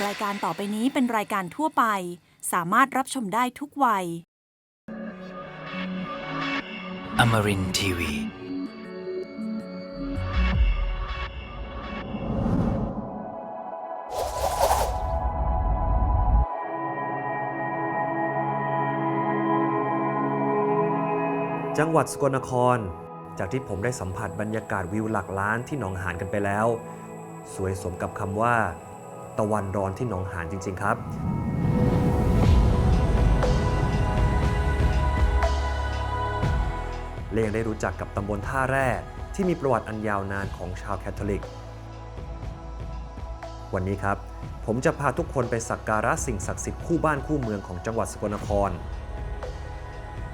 รายการต่อไปนี้เป็นรายการทั่วไป สามารถรับชมได้ทุกวัย Amarin Tiwi. จังหวัดสกลนคร จากที่ผมได้สัมผัสบรรยากาศวิวหลักล้านที่หนองหานกันไปแล้ว สวยสมกับคำว่า ตะวันร้อนที่หนองหานจริง ๆ ครับและยังได้รู้จักกับตำบลท่าแร่ที่มีประวัติอันยาวนานของชาวแคทอลิก วันนี้ครับ ผมจะพาทุกคนไปสักการะสิ่งศักดิ์สิทธิ์คู่บ้านคู่เมืองของจังหวัดสกลนคร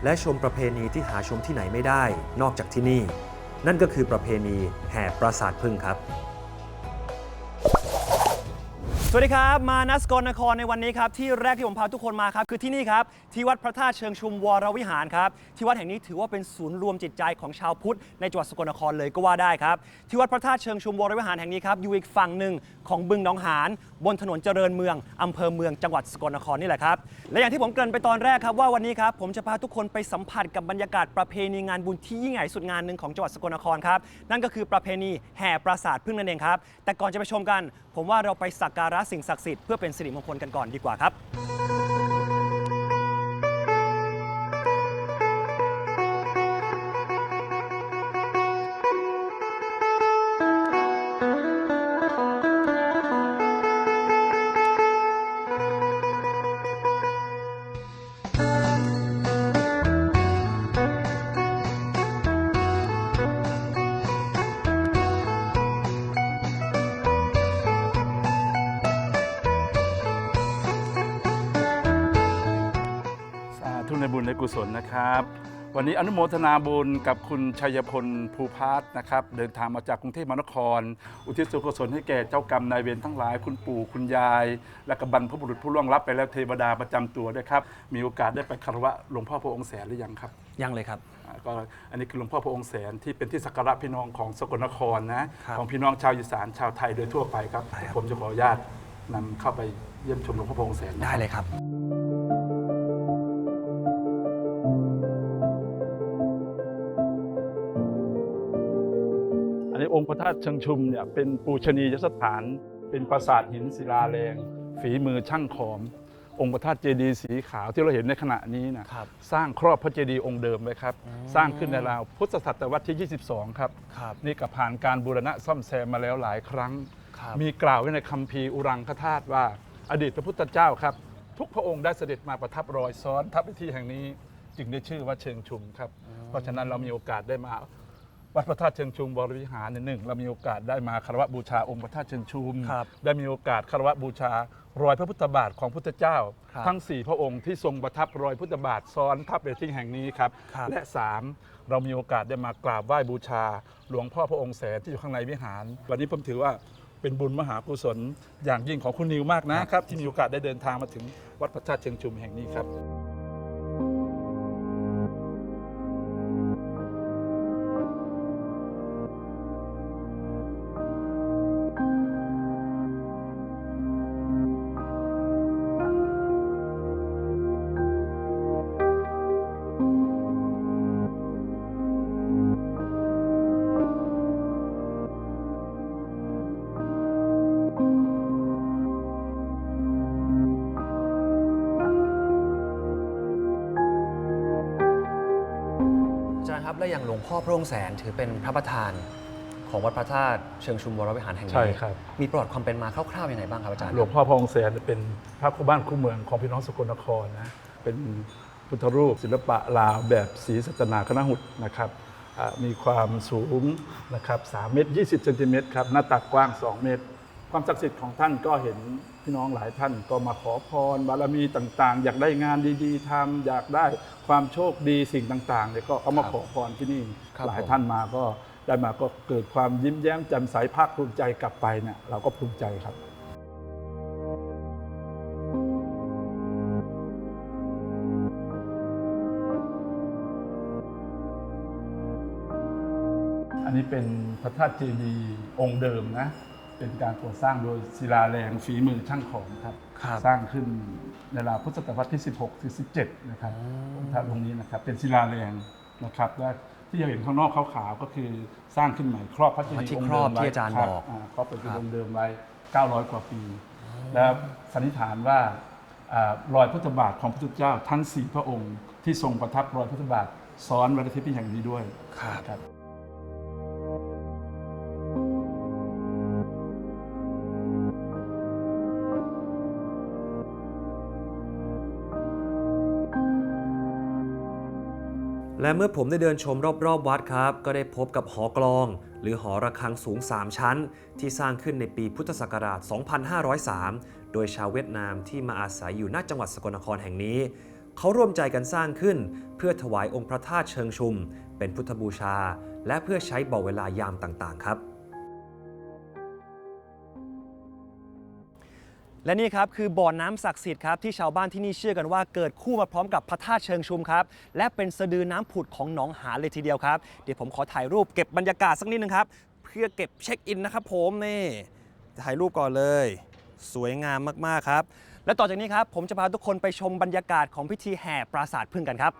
และชมประเพณีที่หาชมที่ไหนไม่ได้ นอกจากที่นี่ นั่นก็คือประเพณีแห่ปราสาทพึ่งครับ สวัสดีครับ มานัสกลนครในวันนี้ครับ ที่แรกที่ผมพาทุกคนมาครับ คือที่นี่ครับ ที่วัดพระธาตุเชิงชุมวรวิหารครับ ที่วัดแห่งนี้ถือว่าเป็นศูนย์รวมจิตใจของชาวพุทธในจังหวัดสกลนครเลยก็ว่าได้ครับ ที่วัดพระธาตุเชิงชุมวรวิหารแห่งนี้ครับ อยู่อีกฝั่งหนึ่งของบึงหนองหานบนถนนเจริญเมืองอำเภอเมืองจังหวัดสกลนครนี่แหละครับ และอย่างที่ผมเกริ่นไปตอนแรกครับว่าวันนี้ครับผมจะพาทุกคนไปสัมผัสกับบรรยากาศประเพณีงานบุญที่ยิ่งใหญ่สุดงานหนึ่งของจังหวัดสกลนครครับ นั่นก็คือประเพณีแห่ปราสาทพึ่งนั่นเองครับ แต่ก่อนจะไปชมกัน ผมว่าเราไปสักการะสิ่งศักดิ์สิทธิ์เพื่อเป็นสิริมงคลกันก่อนดีกว่าครับ ในบุญในกุศลนะครับ วันนี้อนุโมทนาบุญกับคุณชัยพลภูพาสนะครับ เดินทางมาจากกรุงเทพมหานคร อุทิศส่วนกุศลให้แก่เจ้ากรรมนายเวรทั้งหลาย คุณปู่คุณยาย และกับบรรพบุรุษผู้ล่วงลับไปแล้วเทวดาประจำตัวด้วยครับ มีโอกาสได้ไปคารวะหลวงพ่อพระองค์แสนหรือยังครับ ยังเลยครับ อ่าก็อันนี้คือหลวงพ่อพระองค์แสนที่เป็นที่สักการะพี่น้องของสกลนครนะครับ ของพี่น้องชาวอีสานชาวไทยโดยทั่วไปครับได้ครับผมจะขออนุญาตนำเข้าไปเยี่ยมชมหลวงพ่อพระองค์แสนนะได้ครับ เลยครับ อันนี้องค์พระธาตุเชิงชุมเนี่ยเป็นปูชนียสถาน เป็นปราสาทหินศิลาแรง ฝีมือช่างขอม องค์พระธาตุเจดีย์สีขาวที่เราเห็นในขณะนี้นะครับสร้างครอบพระเจดีย์องค์เดิมไว้ครับ สร้างขึ้นในราวพุทธศตวรรษที่ 22 ครับ ครับ นี่ก็ผ่านการบูรณะซ่อมแซมมาแล้วหลายครั้ง ครับ มีกล่าวไว้ในคัมภีร์อุรังคธาตุว่า อดีตพระพุทธเจ้าครับ ทุกพระองค์ได้เสด็จมาประทับรอยซ้อนทับในที่แห่งนี้ จึงได้ชื่อว่าเชิงชุมครับ เพราะฉะนั้นเรามีโอกาสได้มา วัดพระธาตุเชิงชุมวรวิหารในหนึ่งเรามีโอกาสได้มาคารวะบูชาองค์พระธาตุเชิงชุม ครับได้มีโอกาสคารวะบูชารอยพระพุทธบาทของพุทธเจ้า ครับทั้ง 4 พระองค์ที่ทรงประทับรอยพุทธบาทซ้อนทับในที่แห่งนี้ครับ ครับ และ 3 เรามีโอกาสได้มากราบไหว้บูชา หลวงพ่อพระองค์แสนที่อยู่ข้างในวิหาร วันนี้ผมถือว่าเป็นบุญมหากุศลอย่างยิ่งของคุณนิวมากนะครับ ที่มีโอกาสได้เดินทางมาถึงวัดพระธาตุเชิงชุมแห่งนี้ครับ ครับ แล้วอย่างหลวงพ่อพระองค์แสนถือเป็นพระประธานของวัดพระธาตุเชิงชุมวรวิหารแห่งนี้ใช่ครับ มีประวัติความเป็นมาคร่าวๆยังไงบ้างครับอาจารย์ หลวงพ่อพระองค์แสนเป็นพระคู่บ้านคู่เมืองของพี่น้องสกลนครนะ เป็นพุทธรูปศิลปะลาวแบบศรีสัตนาคณหุตนะครับอ่ามีความสูงนะครับ3เมตร 20เซนติเมตรครับ หน้าตักกว้าง 2 เมตร ความศักดิ์สิทธิ์ของท่านก็เห็น พี่น้องหลายท่านก็มาขอพรบารมีต่างๆ อยากได้งานดีๆทำอยากได้ความโชคดีสิ่งต่างๆเนี่ยก็เอามาขอพรที่นี่ครับหลายผมท่านมาก็ได้มาก็เกิดความยิ้มแย้มแจ่มใสภาคภูมิใจกลับไปเนี่ยเราก็ภูมิใจครับ อันนี้เป็นพระธาตุเจดีย์องค์เดิมนะ เป็นการก่อสร้างโดยศิลาแรงฝีมือช่างของครับ ครับ สร้างขึ้นในราวพุทธศตวรรษที่ 16ถึง17 นะครับพระองค์นี้นะครับ เป็นศิลาแรงนะครับและที่เราเห็นข้างนอกขาวๆก็คือสร้างขึ้นใหม่ครอบพระเจดีย์ที่องค์ครเดิอบมไว้ที่อาจารย์คบอกครอบพระเจดีย์องค์เดิมไว้ 900 กว่าปี แล้วสันนิษฐานว่าอ่ารอยพุทธบาทของพระพุทธเจ้าทั้งสี่พระองค์ที่ทรงประทับรอยพุทธบาทซ้อนไว้ในที่แห่งนี้ด้วยครับ ครับ และเมื่อผมได้เดินชมรอบๆวัดครับ ก็ได้พบกับหอกลอง หรือหอระฆังสูง 3 ชั้น ที่สร้างขึ้นในปีพุทธศักราช 2503 โดยชาวเวียดนามที่มาอาศัยอยู่ณจังหวัดสกลนครแห่งนี้ เขาร่วมใจกันสร้างขึ้น เพื่อถวายองค์พระธาตุเชิงชุม เป็นพุทธบูชา และเพื่อใช้บอกเวลายามต่างๆ ครับ และนี่ครับคือบ่อน้ำศักดิ์สิทธิ์ครับที่ชาวบ้านที่นี่เชื่อกันว่าเกิดคู่มาพร้อมกับพระธาตุเชิงชุมครับและเป็นสะดือน้ำผุดของหนองหาเลยทีเดียวครับเดี๋ยวผมขอถ่ายรูปเก็บบรรยากาศสักนิดนึงครับเพื่อเก็บเช็คอินนะครับผมนี่ถ่ายรูปก่อนเลย สวยงามมากๆครับ และต่อจากนี้ครับผมจะพาทุกคนไปชมบรรยากาศของพิธีแห่ปราสาทพึ่งกันครับ